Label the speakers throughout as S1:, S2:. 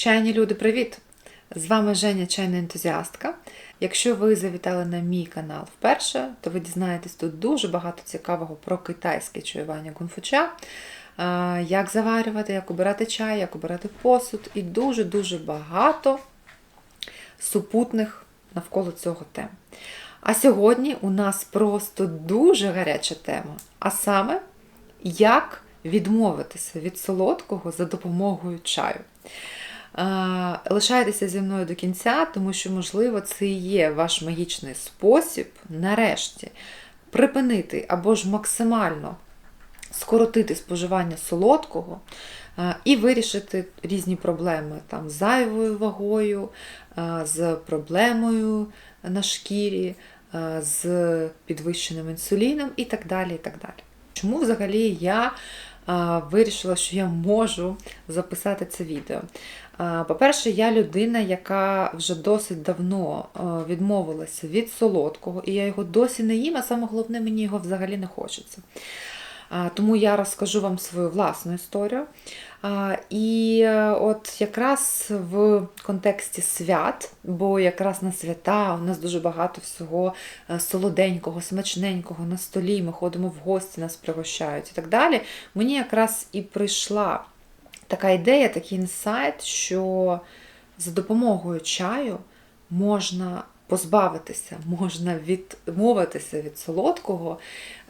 S1: Чайні люди, привіт! З вами Женя Чайна ентузіастка. Якщо ви завітали на мій канал вперше, то ви дізнаєтесь тут дуже багато цікавого про китайське чаювання гунфуча, е, як заварювати, як обирати чай, як обирати посуд, і дуже-дуже багато супутних навколо цього тем. А сьогодні у нас просто дуже гаряча тема, а саме, як відмовитися від солодкого за допомогою чаю. Лишайтеся зі мною до кінця, тому що, можливо, це і є ваш магічний спосіб нарешті припинити або ж максимально скоротити споживання солодкого і вирішити різні проблеми там, з зайвою вагою, з проблемою на шкірі, з підвищеним інсуліном і так далі. і так далі. Чому взагалі я вирішила, що я можу записати це відео? По-перше, я людина, яка вже досить давно відмовилася від солодкого, і я його досі не їм, а саме головне, мені його взагалі не хочеться. Тому я розкажу вам свою власну історію. І е, от якраз в контексті свят, бо якраз на свята у нас дуже багато всього е, солоденького, смачненького на столі, ми ходимо в гості, нас пригощають і так далі. Мені якраз і прийшла така ідея, такий інсайт, що за допомогою чаю можна позбавитися, можна відмовитися від солодкого.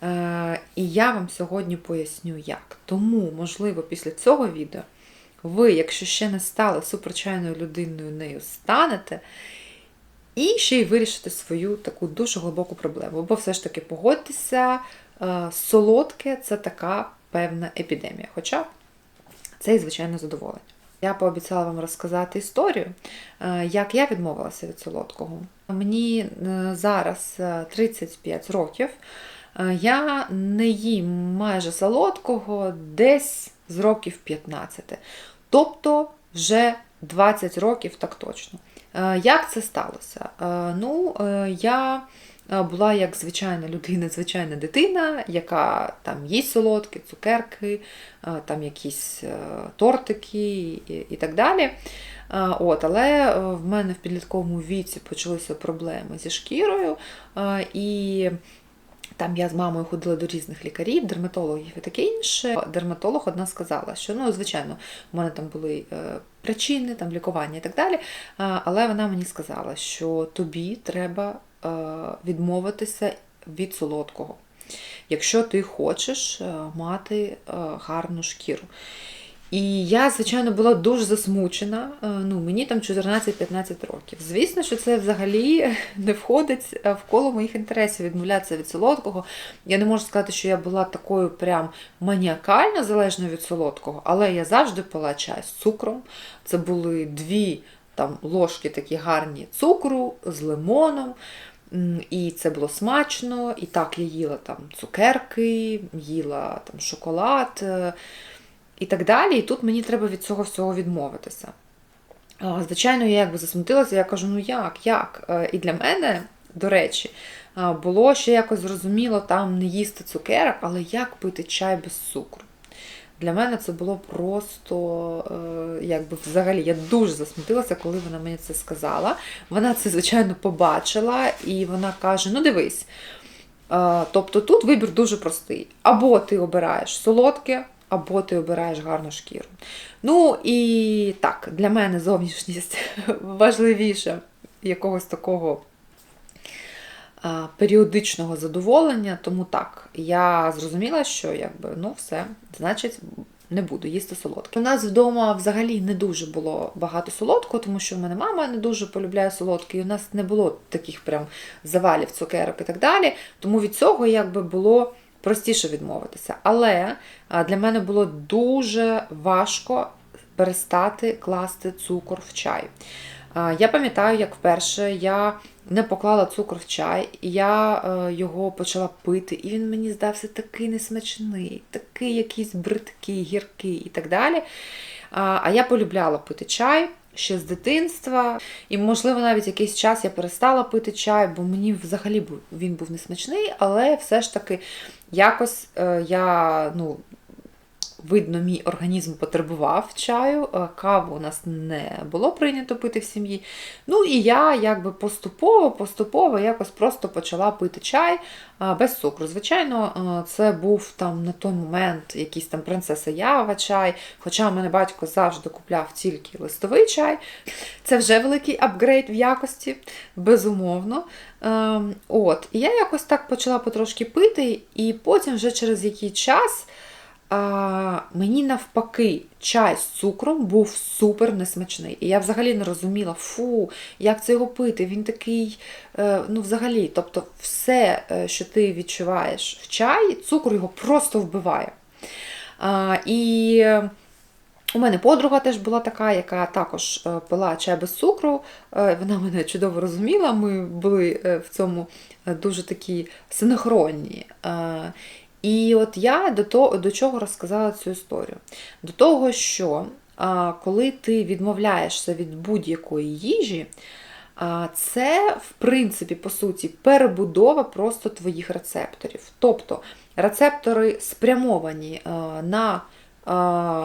S1: Е, І я вам сьогодні поясню, як. Тому, можливо, після цього відео ви, якщо ще не стали суперчайною людиною, нею станете. І ще й вирішити свою таку дуже глибоку проблему. Бо все ж таки погодьтеся, е, солодке це така певна епідемія. Хоча це і звичайно задоволення. Я пообіцяла вам розказати історію, е, як я відмовилася від солодкого. Мені е, зараз е, 35 років. Е, Я не їм майже солодкого десь з років 15. Тобто вже 20 років так точно. Як це сталося? Ну, я була як звичайна людина, звичайна дитина, яка там їсть солодкі, цукерки, е, там якісь е, тортики і, так далі. Е, От, але е, в мене в підлітковому віці почалися проблеми зі шкірою. е, І там я з мамою ходила до різних лікарів, дерматологів і таке інше. Дерматолог одна сказала, що ну, звичайно, у мене там були е, причини, там лікування і так далі. Але вона мені сказала, що тобі треба е, відмовитися від солодкого, якщо ти хочеш е, мати е, гарну шкірру. І я, звичайно, була дуже засмучена. Е, Ну, мені там 14-15 років. Звісно, що це взагалі не входить е, в коло моїх інтересів відмовлятися від солодкого. Я не можу сказати, що я була такою прям маніакально залежною від солодкого, але я завжди пила чай з цукром. Це були дві там ложки такі гарні цукру з лимоном. І це було смачно. І так я їла там цукерки, їла там шоколад е, і так далі. І тут мені треба від цього всього відмовитися. Звичайно, я якби засмутилася, я кажу, ну як, як? Е, І для мене, до речі, було ще якось зрозуміло там не їсти цукерок, але як пити чай без цукру. Для мене це було просто, е, якби взагалі, я дуже засмутилася, коли вона мені це сказала. Вона це, звичайно, побачила, і вона каже: ну дивись. Е, Тобто тут вибір дуже простий. Або ти обираєш солодке, або ти обираєш гарну шкіру. Ну і так, для мене зовнішність важливіше якогось такого періодичного задоволення. Тому так, я зрозуміла, що якби, ну все, значить. Не буду їсти солодке. У нас вдома взагалі не дуже було багато солодкого, тому що в мене мама не дуже полюбляє солодке, і у нас не було таких прям завалів цукерок і так далі. Тому від цього якби було простіше відмовитися. Але для мене було дуже важко перестати класти цукор в чай. Я пам'ятаю, як вперше я не поклала цукор в чай, і я е, його почала пити, і він мені здався такий несмачний, такий якийсь бридкий, гіркий і так далі. А, а я полюбляла пити чай ще з дитинства. І, можливо, навіть якийсь час я перестала пити чай, бо мені взагалі він був несмачний, але все ж таки якось е, я ну, видно, мій організм потребував чаю, е, каву у нас не було прийнято пити в сім'ї. Ну і я якби поступово-поступово якось просто почала пити чай без цукру. Звичайно, е, це був там на той момент якийсь там принцеса Ява чай, хоча мене батько завжди купляв тільки листовий чай. Це вже великий апгрейд в якості, безумовно. Ем, от. І я якось так почала потрошки пити, і потім вже через який час а, мені навпаки чай з цукром був супер несмачний. І я взагалі не розуміла, фу, як це його пити. Він такий, е, ну, взагалі, тобто, все, е, що ти відчуваєш в чаї, цукор його просто вбиває. А, І у мене подруга теж була така, яка також е, пила чай без цукру. Вона мене чудово розуміла, ми були в цьому дуже такі синхронні. І от я до того, до чого розказала цю історію? До того, що а, коли ти відмовляєшся від будь-якої їжі, а, це, в принципі, по суті, перебудова просто твоїх рецепторів. Тобто рецептори спрямовані а, на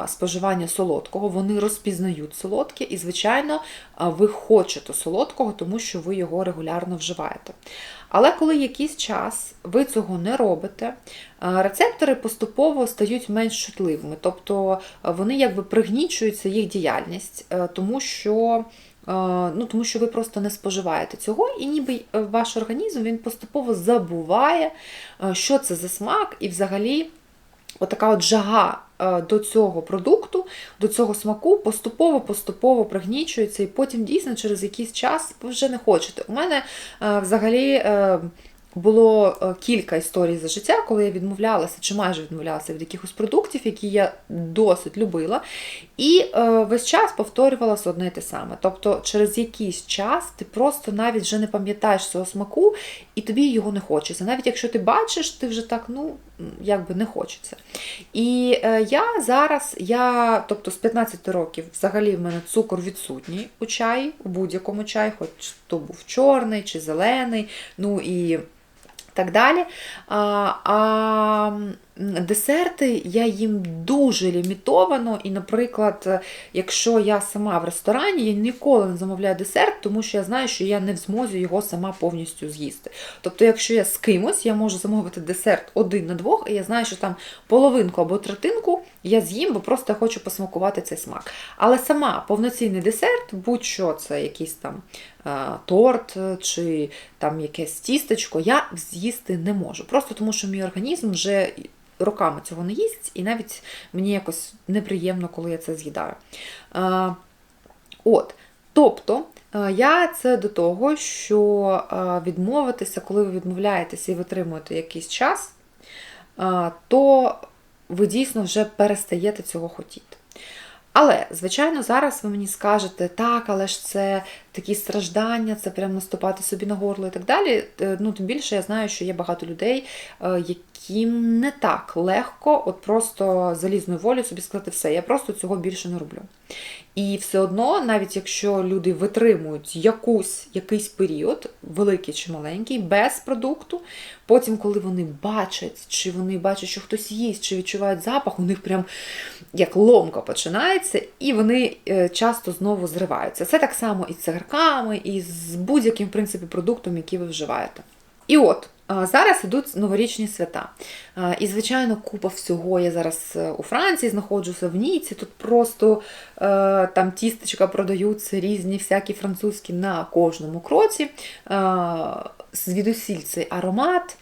S1: споживання солодкого, вони розпізнають солодке, і, звичайно, ви хочете солодкого, тому що ви його регулярно вживаєте. Але коли якийсь час ви цього не робите, рецептори поступово стають менш чутливими, тобто вони якби пригнічуються їх діяльність, е, тому що. Ну, Тому що ви просто не споживаєте цього, і ніби е, ваш організм він поступово забуває, е, що це за смак, і взагалі отака от жага Е, до цього продукту, до цього смаку поступово-поступово пригнічується, і потім дійсно через якийсь час ви вже не хочете. У мене е, взагалі. Е, було кілька історій за життя, коли я відмовлялася чи майже відмовлялася від якихось продуктів, які я досить любила. І е, весь час повторювалося одне і те саме. Тобто, через якийсь час ти просто навіть вже не пам'ятаєш цього смаку, і тобі його не хочеться. Навіть якщо ти бачиш, ти вже так, ну, якби не хочеться. І е, я зараз, я, тобто з 15 років, взагалі в мене цукор відсутній у чаї, у будь-якому чаї, хоч то був чорний чи зелений. ну і так далі. А, а Десерти я їм дуже лімітовано, і, наприклад, якщо я сама в ресторані, я ніколи не замовляю десерт, тому що я знаю, що я не в змозі його сама повністю з'їсти. Тобто, якщо я з кимось, я можу замовити десерт один на двох, і я знаю, що там половинку або третинку я з'їм, бо просто хочу посмакувати цей смак. Але сама повноцінний десерт, будь-що це якийсь там торт чи там якесь тістечко, я з'їсти не можу. Просто тому, що мій організм вже роками цього не їсть, і навіть мені якось неприємно, коли я це з'їдаю. От, Тобто, я це до того, що відмовитися, коли ви відмовляєтеся і витримуєте якийсь час, то ви дійсно вже перестаєте цього хотіти. Але, звичайно, зараз ви мені скажете, так, але ж це такі страждання, це прям наступати собі на горло і так далі. Е, ну, Тим більше я знаю, що є багато людей, яким не так легко, от просто залізною волю собі сказати все, я просто цього більше не роблю. І все одно, навіть якщо люди витримують якусь, якийсь період, великий чи маленький, без продукту, потім, коли вони бачать, чи вони бачать, що хтось їсть, чи відчувають запах, у них прям як ломка починається, і вони е, часто знову зриваються. Це так само і з цигарками, і з будь-яким в принципі, продуктом, який ви вживаєте. І от. Зараз ідуть новорічні свята. І, звичайно, купа всього. Я зараз е, у Франції знаходжуся в Ніці. Тут просто е, там тістечка продаються різні, всякі французькі на кожному кроці. Звідусіль цей аромат,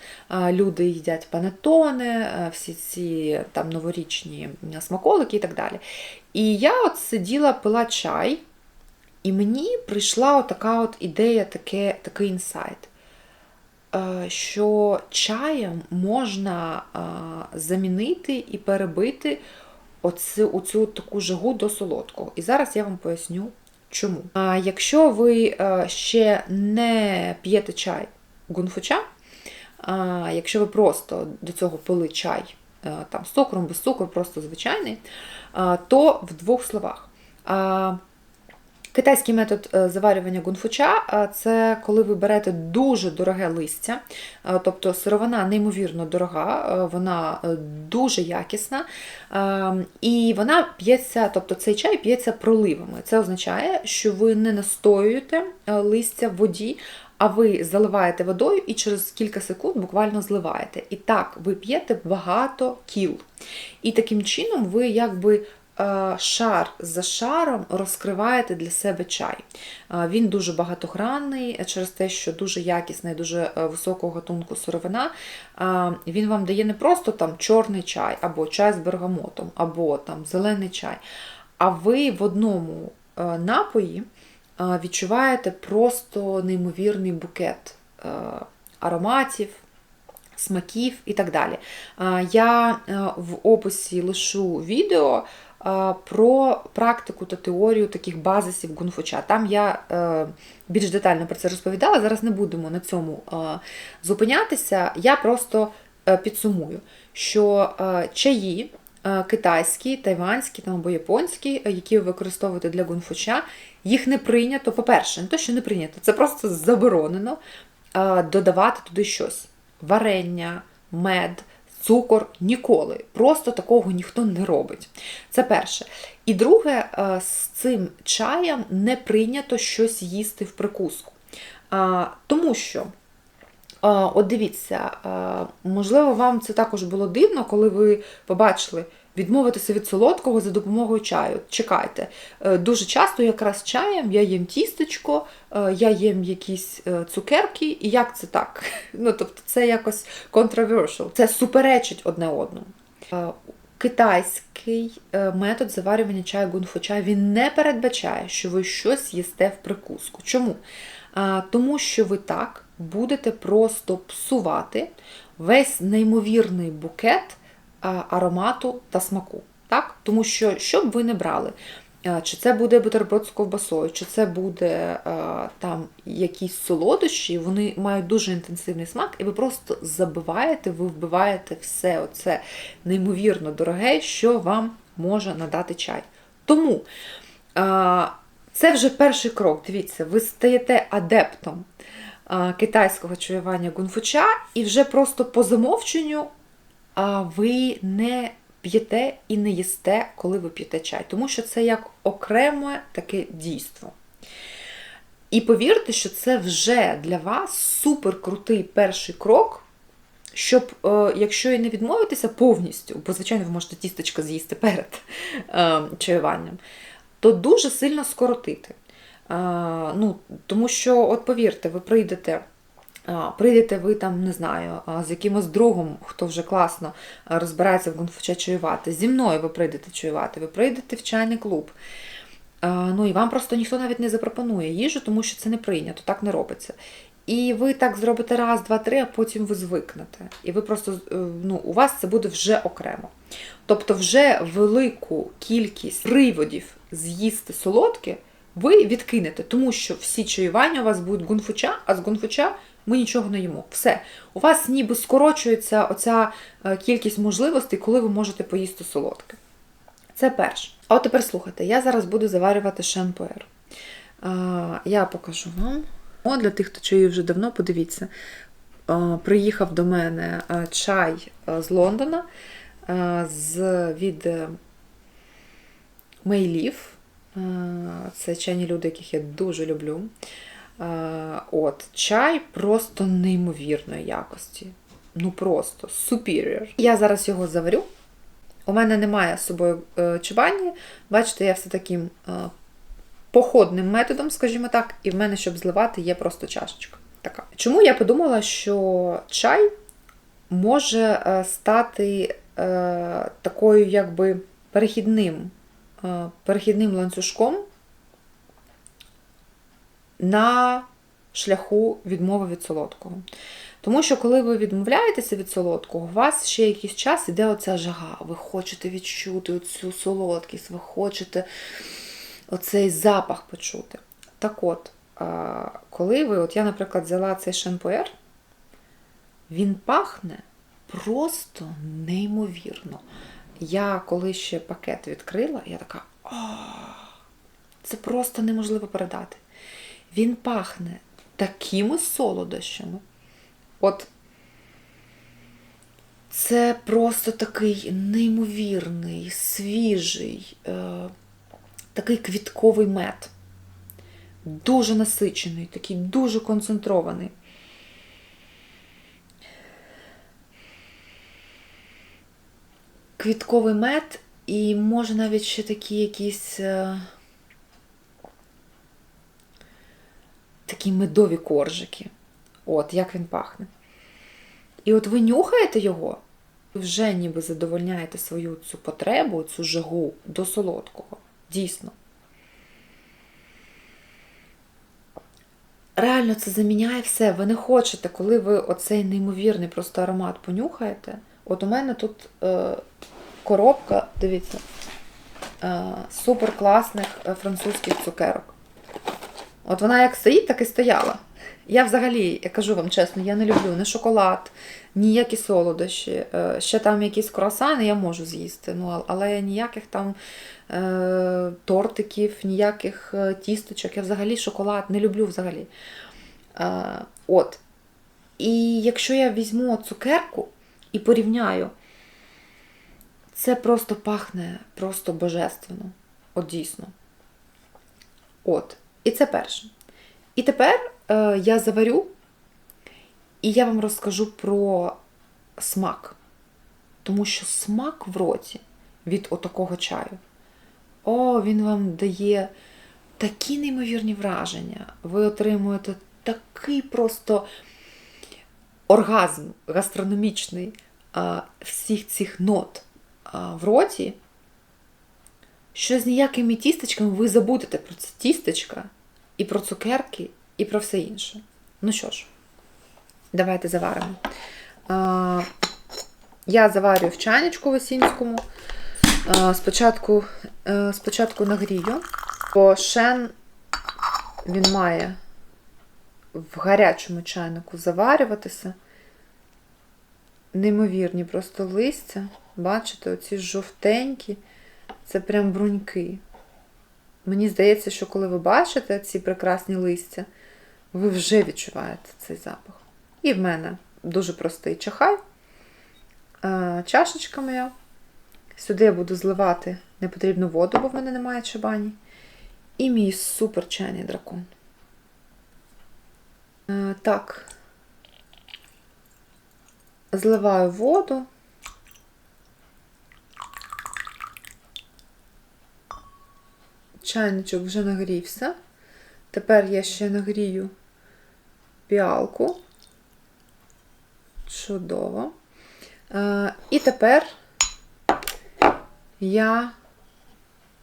S1: люди їдять панетони, всі ці там новорічні смаколики і так далі. І я от сиділа, пила чай, і мені прийшла така от ідея, таке, такий інсайт. Е, що чаєм можна е, замінити і перебити оцю, оцю таку жагу до солодкого. І зараз я вам поясню, чому. А Якщо ви е, ще не п'єте чай гунфуча, якщо ви просто до цього пили чай там, з цукром, без цукру, просто звичайний, то в двох словах. Китайський метод е, заварювання гунфуча це коли ви берете дуже дороге листя, е, тобто сировина неймовірно дорога, е, вона дуже якісна, і вона п'ється, тобто цей чай п'ється проливами. Це означає, що ви не настоюєте листя в воді, а ви заливаєте водою і через кілька секунд буквально зливаєте. І так ви п'єте багато кіл. І таким чином ви якби шар за шаром розкриваєте для себе чай. Е, Він дуже багатогранний через те, що дуже якісна і дуже е, високого гатунку сировина. Е, Він вам дає не просто там чорний чай, або чай з бергамотом, або там зелений чай. А ви в одному е, напої е, відчуваєте просто неймовірний букет е, ароматів, смаків і так далі. Е, Я е, в описі лишу відео е, про практику та теорію таких базисів гунфуча. Там я е, більш детально про це розповідала. Зараз не будемо на цьому е, зупинятися. Я просто е, підсумую, що чаї. Китайські, тайванські там, або японські, які ви використовуєте для гунфуча, їх не прийнято, по-перше, не те, що не прийнято, це просто заборонено додавати туди щось. Варення, мед, цукор ніколи. Просто такого ніхто не робить. Це перше. І друге, е, з цим чаєм не прийнято щось їсти в прикуску. Тому що. От дивіться, можливо, вам це також було дивно, коли ви побачили відмовитися від солодкого за допомогою чаю. Чекайте, е, дуже часто якраз чаєм я їм тістечко, е, я їм якісь е, цукерки, і як це так? Ну, тобто це якось controversial, це суперечить одне одному. Китайський метод заварювання чаю гунфуча він не передбачає, що ви щось їсте в прикуску. Чому? Тому що ви так будете просто псувати весь неймовірний букет аромату та смаку. Так? Тому що, що б ви не брали, чи це буде бутерброд з ковбасою, чи це буде там якісь солодощі, вони мають дуже інтенсивний смак, і ви просто забиваєте, ви вбиваєте все оце неймовірно дороге, що вам може надати чай. Тому це вже перший крок. Дивіться, ви стаєте адептом китайського чаювання гунфуча, і вже просто по замовченню а, ви не п'єте і не їсте, коли ви п'єте чай, тому що це як окреме таке дійство. І повірте, що це вже для вас супер крутий перший крок, щоб, е, якщо і не відмовитися повністю, бо, звичайно, ви можете тістечко з'їсти перед е, чаюванням, то дуже сильно скоротити. Е, ну, Тому що, от повірте, ви прийдете. Прийдете ви там, не знаю, з якимось другом, хто вже класно розбирається в гунфуча чаювати. Зі мною ви прийдете чаювати, ви прийдете в чайний клуб. Ну і вам просто ніхто навіть не запропонує їжу, тому що це не прийнято, так не робиться. І ви так зробите раз, два, три, а потім ви звикнете. І ви просто е, ну, у вас це буде вже окремо. Тобто, вже велику кількість приводів з'їсти солодке ви відкинете, тому що всі чаювання у вас будуть гунфуча, а з гунфуча ми нічого не їмо. Все. У вас ніби скорочується оця е, кількість можливостей, коли ви можете поїсти солодке. Це перше. А от тепер слухайте, я зараз буду заварювати шампуер. Я покажу вам. О, для тих, хто чує вже давно, подивіться. Приїхав до мене чай з Лондона з, від е, Мейлів. Це чайні люди, яких я дуже люблю. А, От, Чай просто неймовірної якості. Ну просто superior. Я зараз його заварю. У мене немає з собою е, чебані. Бачите, я все таким е, походним методом, скажімо так, і в мене, щоб зливати, є просто чашечка. Така. Чому я подумала, що чай може е, стати е, такою, якби перехідним, е, перехідним ланцюжком на шляху відмови від солодкого. Тому що, коли ви відмовляєтеся від солодкого, у вас ще якийсь час іде оця жага. Ви хочете відчути оцю солодкість, ви хочете оцей запах почути. Так от, коли ви, от я, наприклад, взяла цей шампуер, він пахне просто неймовірно. Я коли ще пакет відкрила, я така. Це просто неможливо передати. Він пахне такими солодощами. От це просто такий неймовірний, свіжий, е, такий квітковий мед. Дуже насичений, такий дуже концентрований. Квітковий мед, і може навіть ще такі якісь е, такі медові коржики. От, як він пахне. І от ви нюхаєте його, ви вже ніби задовольняєте свою цю потребу, цю жагу до солодкого. Дійсно. Реально це заміняє все. Ви не хочете, коли ви оцей неймовірний просто аромат понюхаєте. От у мене тут е, коробка, дивіться, е, супер класних е, французьких цукерок. От вона як стоїть, так і стояла. Я взагалі, я кажу вам чесно, я не люблю ні шоколад, ніякі солодощі. Е, Ще там якісь круасани я можу з'їсти, ну, але ніяких там е, тортиків, ніяких е, тісточок. Я взагалі шоколад не люблю взагалі. Е, От. І якщо я візьму цукерку і порівняю, це просто пахне просто божественно. От дійсно. От. І це перше. І тепер е, я заварю, і я вам розкажу про смак. Тому що смак в роті від отакого чаю. О, він вам дає такі неймовірні враження. Ви отримуєте такий просто оргазм гастрономічний а, всіх цих нот а, в роті, що з ніякими тістечками ви забудете про це тістечка, і про цукерки, і про все інше. Ну що ж, давайте заваримо. А, я заварюю в чайничку весінському. А, спочатку, а, спочатку нагрію, бо шен він має в гарячому чайнику заварюватися. Неймовірні просто листя. Бачите, оці жовтенькі, це прям бруньки. Мені здається, що коли ви бачите ці прекрасні листя, ви вже відчуваєте цей запах. І в мене дуже простий чахай, чашечка моя. Сюди я буду зливати непотрібну воду, бо в мене немає чабані. І мій супер чайний дракон. Так, зливаю воду. Чайничок вже нагрівся. Тепер я ще нагрію піалку. Чудово. І тепер я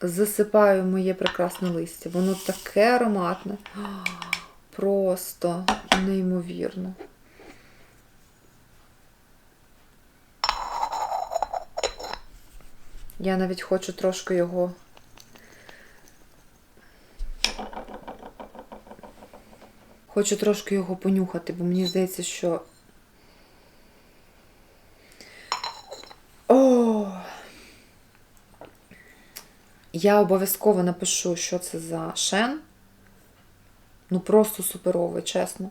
S1: засипаю моє прекрасне листя. Воно таке ароматне. Просто неймовірно. Я навіть хочу трошки його Хочу трошки його понюхати, бо мені здається, що. О! Я обов'язково напишу, що це за шен. Ну, просто суперовий, чесно.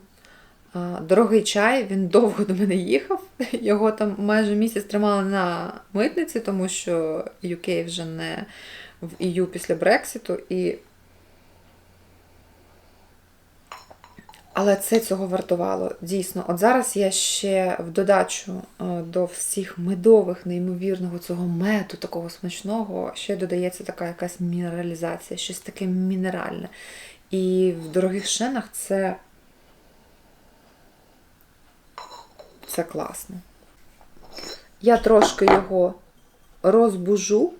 S1: Дорогий чай, він довго до мене їхав. Його там майже місяць тримали на митниці, тому що UK вже не в EU після Брекситу. І Але це цього вартувало. Дійсно, от зараз я ще в додачу е, до всіх медових, неймовірного цього мету, такого смачного, ще додається така якась мінералізація, щось таке мінеральне. І в дорогих шинах це, це класно. Я трошки його розбужу.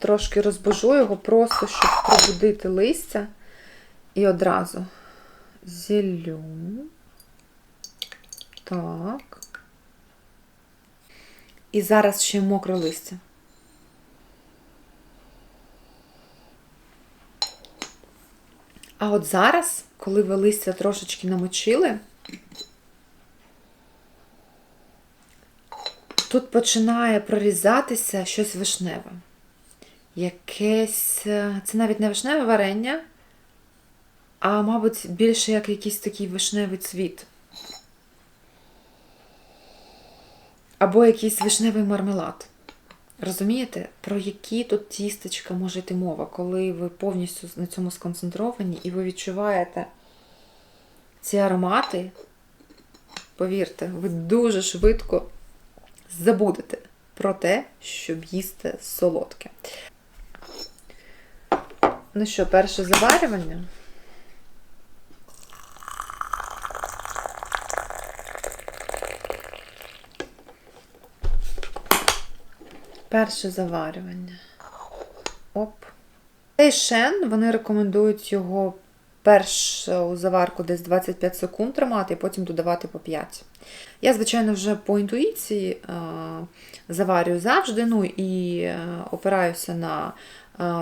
S1: Трошки розбужу його, просто щоб пробудити листя. І одразу зілю. Так. І зараз ще мокре листя. А от зараз, коли ви листя трошечки намочили, тут починає прорізатися щось вишневе. Якесь. е, Це навіть не вишневе варення, а, мабуть, більше як якийсь такий вишневий цвіт. Або якийсь вишневий мармелад. Розумієте, про які тут тістечка може йти мова, коли ви повністю на цьому сконцентровані і ви відчуваєте ці аромати, повірте, ви дуже швидко забудете про те, щоб їсти солодке. Ну що, перше заварювання. Перше заварювання. Оп. Цей шен, вони рекомендують його першу заварку десь 25 секунд тримати, і потім додавати по 5. Я, звичайно, вже по інтуїції е, заварюю завжди, ну і е, опираюся на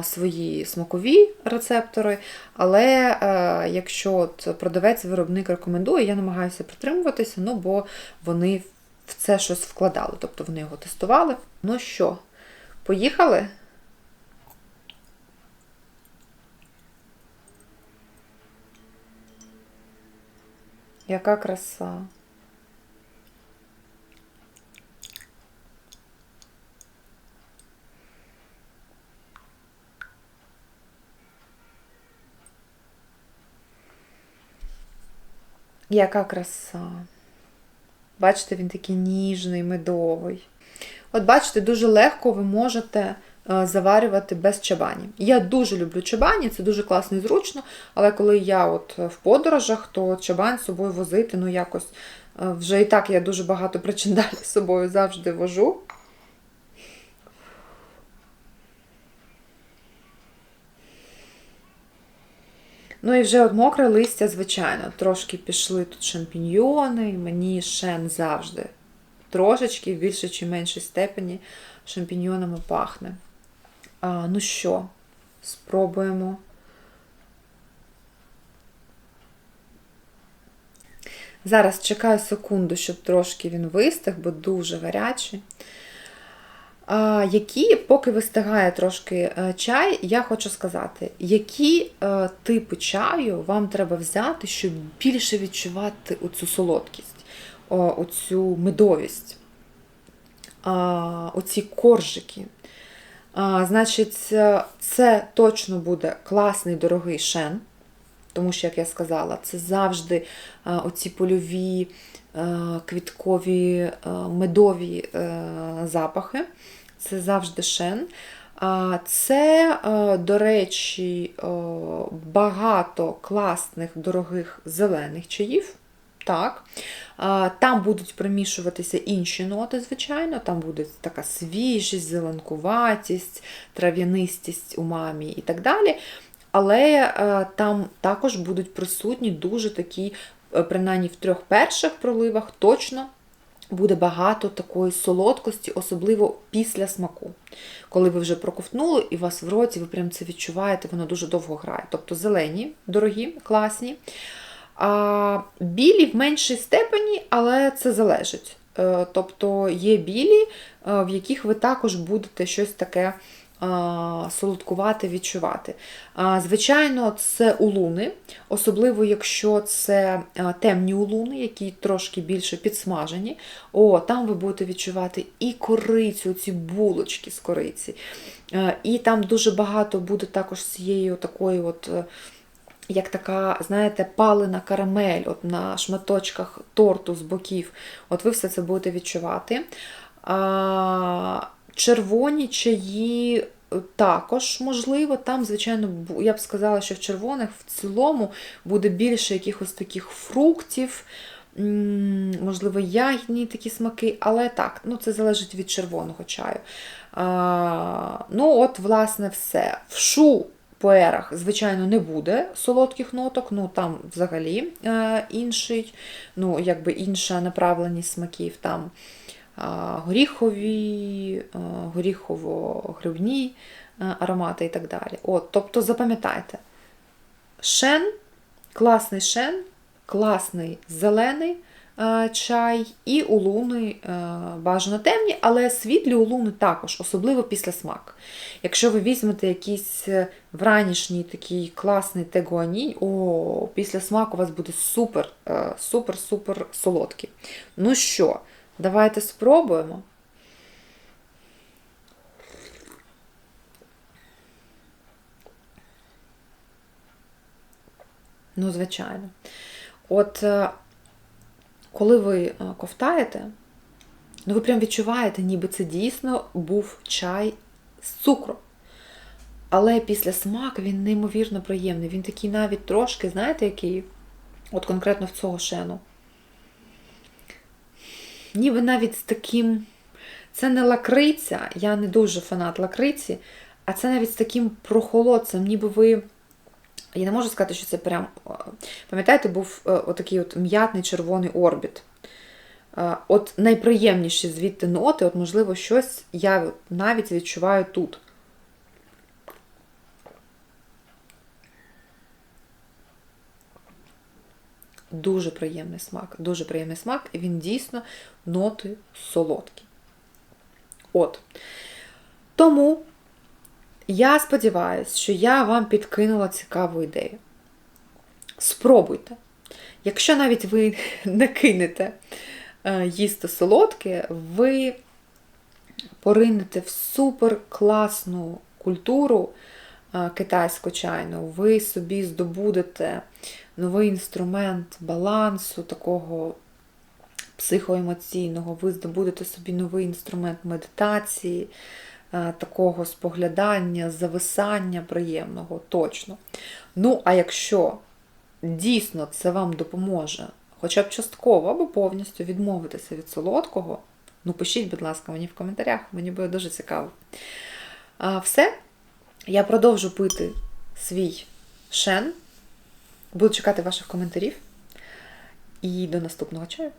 S1: свої смакові рецептори. Але е, якщо от продавець-виробник рекомендує, я намагаюся притримуватися, ну бо вони в це щось вкладали, тобто вони його тестували. Ну що, поїхали? Яка краса. Яка краса. Бачите, він такий ніжний, медовий. От бачите, дуже легко ви можете е, заварювати без чабані. Я дуже люблю чабані, це дуже класно і зручно, але коли я от в подорожах, то чабань з собою возити, ну якось е, вже і так я дуже багато причиндалів з собою завжди вожу. Ну і вже от мокре листя, звичайно, трошки пішли тут шампіньйони, мені шен завжди трошечки, в більшій чи меншій степені шампіньйонами пахне. А, Ну що, спробуємо. Зараз чекаю секунду, щоб трошки він вистиг, бо дуже гарячий. Які, поки вистигає трошки е, чай, я хочу сказати, які е, типи чаю вам треба взяти, щоб більше відчувати оцю солодкість, оцю медовість, оці коржики. Значить, е, це точно буде класний дорогий шен, тому що, як я сказала, це завжди оці польові, квіткові, медові запахи. Це завжди шен. Це, до речі, багато класних дорогих зелених чаїв. Так. Там будуть примішуватися інші ноти, звичайно, там буде така свіжість, зеленкуватість, трав'янистість у мамі і так далі. Але там також будуть присутні дуже такі, принаймні в трьох перших проливах, точно буде багато такої солодкості, особливо після смаку. Коли ви вже проковтнули і у вас в роті, ви прям це відчуваєте, воно дуже довго грає. Тобто зелені, дорогі, класні. А Білі в меншій степені, але це залежить. Е, тобто є білі, е, в яких ви також будете щось таке солодкувати, відчувати. Звичайно, це улуни, особливо, якщо це темні улуни, які трошки більше підсмажені. О, Там ви будете відчувати і корицю, ці булочки з кориці. І там дуже багато буде також цієї такої от. Е, як така, знаєте, палена карамель от на шматочках торту з боків. От ви все це будете відчувати. А, Червоні чаї е, також можливо. Там, звичайно, я б сказала, що в червоних в цілому буде більше якихось таких фруктів, можливо, ягідні такі смаки, але так, ну це залежить від червоного чаю. А, Ну, от, власне, все. В шу Поерах, звичайно, не буде солодких ноток, ну там взагалі е, інший, ну, якби інша направленість смаків. там горіхові, горіхово-грибні аромати і так далі. От, Тобто, запам'ятайте, шен, класний шен, класний зелений, е, чай, і улуни е, бажано темні, але світлі улуни також, особливо після смак. Якщо ви візьмете якийсь е, вранішній такий класний тегуанінь, о, після смаку у вас буде супер, е, супер, супер солодкий. Ну що, давайте спробуємо. Ну, звичайно. От е, коли ви е, ковтаєте, ну ви прям відчуваєте, ніби це дійсно був чай з цукром. Але після смак він неймовірно приємний. Він такий навіть трошки, знаєте, який, от конкретно в цього шену. Ніби навіть з таким. Це не лакриця, я не дуже фанат лакриці, а це навіть з таким прохолодцем, ніби ви. Я не можу сказати, що це прям. Пам'ятаєте, був е, отакий от м'ятний червоний орбіт. Е, От найприємніші звідти ноти, от, можливо, щось я навіть відчуваю тут. Дуже приємний смак. Дуже приємний смак, і він дійсно ноти солодкі. От. Тому я сподіваюся, що я вам підкинула цікаву ідею. Спробуйте. Якщо навіть ви не кинете е, їсти солодке, ви поринете в супер класну культуру китайську чайну, ви собі здобудете новий інструмент балансу, такого психоемоційного, ви здобудете собі новий інструмент медитації, е, такого споглядання, зависання приємного, точно. Ну, а якщо дійсно це вам допоможе, хоча б частково або повністю відмовитися від солодкого, ну пишіть, будь ласка, мені в коментарях, мені буде дуже цікаво. Все, я продовжу пити свій шен. Буду чекати ваших коментарів. І до наступного чаю.